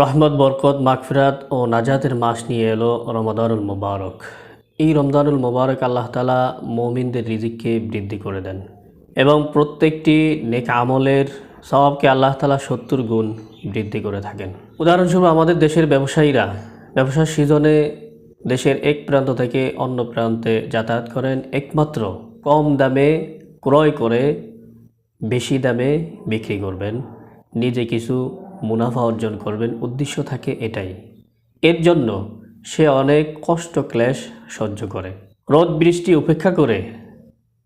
রহমত, বরকত, মাগফিরাত ও নাজাতের মাস নিয়ে এলো রমাদানুল মোবারক। এই রমজানুল মোবারক আল্লাহ তালা মমিনদের রিজিককে বৃদ্ধি করে দেন এবং প্রত্যেকটি নেক আমলের সবাবকে আল্লাহ তালা সত্তর গুণ বৃদ্ধি করে থাকেন। উদাহরণস্বরূপ আমাদের দেশের ব্যবসায়ীরা ব্যবসার সিজনে দেশের এক প্রান্ত থেকে অন্য প্রান্তে যাতায়াত করেন, একমাত্র কম দামে ক্রয় করে বেশি দামে বিক্রি করবেন। নিজে কিছু মুনাফা অর্জন করবেন, উদ্দেশ্য থাকে এটাই। এর জন্য সে অনেক কষ্ট, ক্লেশ সহ্য করে। রোদ, বৃষ্টি উপেক্ষা করে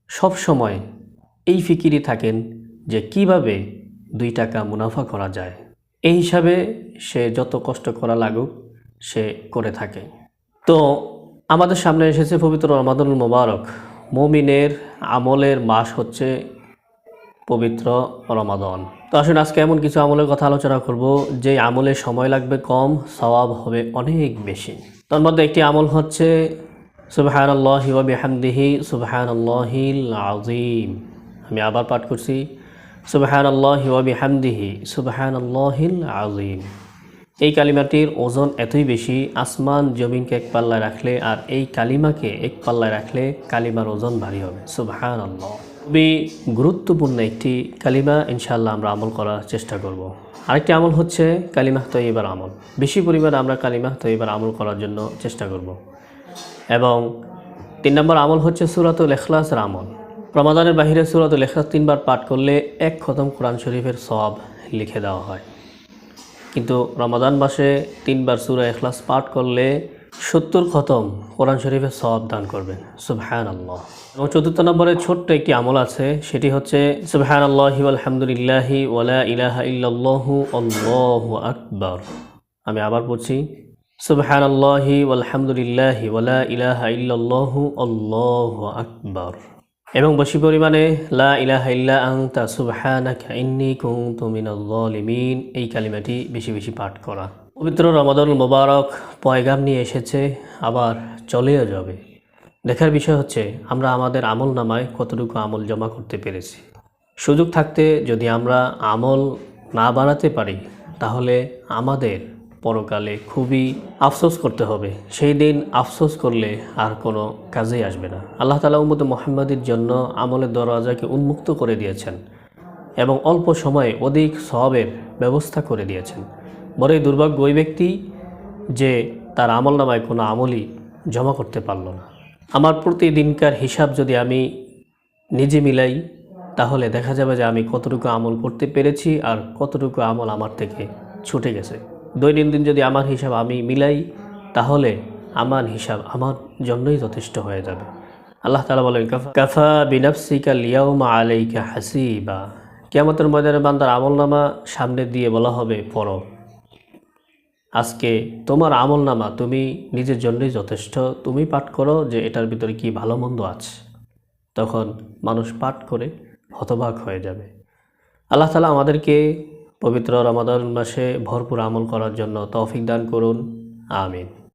সব সময় এই ফিকিরি থাকেন যে কীভাবে দুই টাকা মুনাফা করা যায়। এই হিসাবে সে যত কষ্ট করা লাগুক, সে করে থাকে। তো আমাদের সামনে এসেছে পবিত্র রমাদুল মোবারক। মমিনের আমলের মাস হচ্ছে পবিত্র রমাদন। তো আসুন আজকে এমন কিছু আমলের কথা আলোচনা করব যে আমলে সময় লাগবে কম, সওয়াব হবে অনেক বেশি। তার মধ্যে একটি আমল হচ্ছে সুবহান আল্লাহি বিহামদিহি সুবহান আল্লাহিল আজিম আমি আবার পাঠ করছি সুবহান আল্লাহি বিহামদিহি সুবহান আল্লাহিল আজিম এই কালিমাটির ওজন এতই বেশি, আসমান জমিনকে এক পাল্লায় রাখলে আর এই কালিমাকে এক পাল্লায় রাখলে কালিমার ওজন ভারী হবে। সুবহান আল্লাহ খুবই গুরুত্বপূর্ণ একটি কালিমা ইনশাল্লাহ আমরা আমল করার চেষ্টা করব। আরেকটি আমল হচ্ছে কালিমাহ তৈবার আমল বেশি পরিমাণে আমরা কালিমাহ তৈবার আমল করার জন্য চেষ্টা করব। এবং তিন নম্বর আমল হচ্ছে সুরাতুল এখলাসের আমল রমাদানের বাহিরে সুরাতুল এখলাস তিনবার পাঠ করলে এক খতম কোরআন শরীফের সব লিখে দেওয়া হয় কিন্তু রমাদান মাসে তিনবার সুরা এখলাস পাঠ করলে সত্তর খতম কোরআন শরীফে সব দান করবেন। সুবহান আল্লাহ এবং চতুর্থ নম্বরে ছোট্ট একটি আমল আছে, সেটি হচ্ছে সুবহান আল্লাহি আলহামদুলিল্লাহি ওয়ালা ইলাহা ইল্লাল্লাহু আল্লাহু আকবার। আমি আবার পড়ছি সুবহান আল্লাহি আলহামদুলিল্লাহি ওয়ালা ইলাহা ইল্লাল্লাহু আল্লাহু আকবার। এবং বেশি পরিমাণে, লা ইলাহা ইল্লা আনতা সুবহানাকা ইন্নী এই কালিমাটি বেশি বেশি পাঠ করা। পবিত্র রমাদানুল মোবারক পয়গাম নিয়ে এসেছে, আবার চলেও যাবে। দেখার বিষয় হচ্ছে, আমরা আমাদের আমল নামায় কতটুকু আমল জমা করতে পেরেছি। সুযোগ থাকতে যদি আমরা আমল না বাড়াতে পারি, তাহলে আমাদের পরকালে খুবই আফসোস করতে হবে। সেই দিন আফসোস করলে আর কোনো কাজেই আসবে না। আল্লাহ তালা উম্মদ মোহাম্মদের জন্য আমলের দরওয়াজাকে উন্মুক্ত করে দিয়েছেন এবং অল্প সময়ে অধিক সবের ব্যবস্থা করে দিয়েছেন। বড়ই দুর্ভাগ্য ওই ব্যক্তি যে তার আমল নামায় কোনো আমলই জমা করতে পারল না। আমার প্রতিদিনকার হিসাব যদি আমি নিজে মিলাই, তাহলে দেখা যাবে যে আমি কতটুকু আমল করতে পেরেছি আর কতটুকু আমল আমার থেকে ছুটে গেছে। দৈনন্দিন যদি আমার হিসাব আমি মিলাই, তাহলে আমার হিসাব আমার জন্যই যথেষ্ট হয়ে যাবে। আল্লাহ তালা বলেন, "কাফা- কাফা বিনাফসিকা লিয়াউমা আলাইকা হাসিবা। কেয়ামতের ময়দানে বান্দার আমল নামা সামনে দিয়ে বলা হবে পড়ো আজকে তোমার আমল নামা তুমি নিজের জন্যই যথেষ্ট। তুমি পাঠ করো যে এটার ভিতরে কি ভালো মন্দ আছে। তখন মানুষ পাঠ করে হতবাক হয়ে যাবে। আল্লাহ তালা আমাদেরকে পবিত্র রমাদান মাসে ভরপুর আমল করার জন্য তৌফিক দান করুন। আমিন।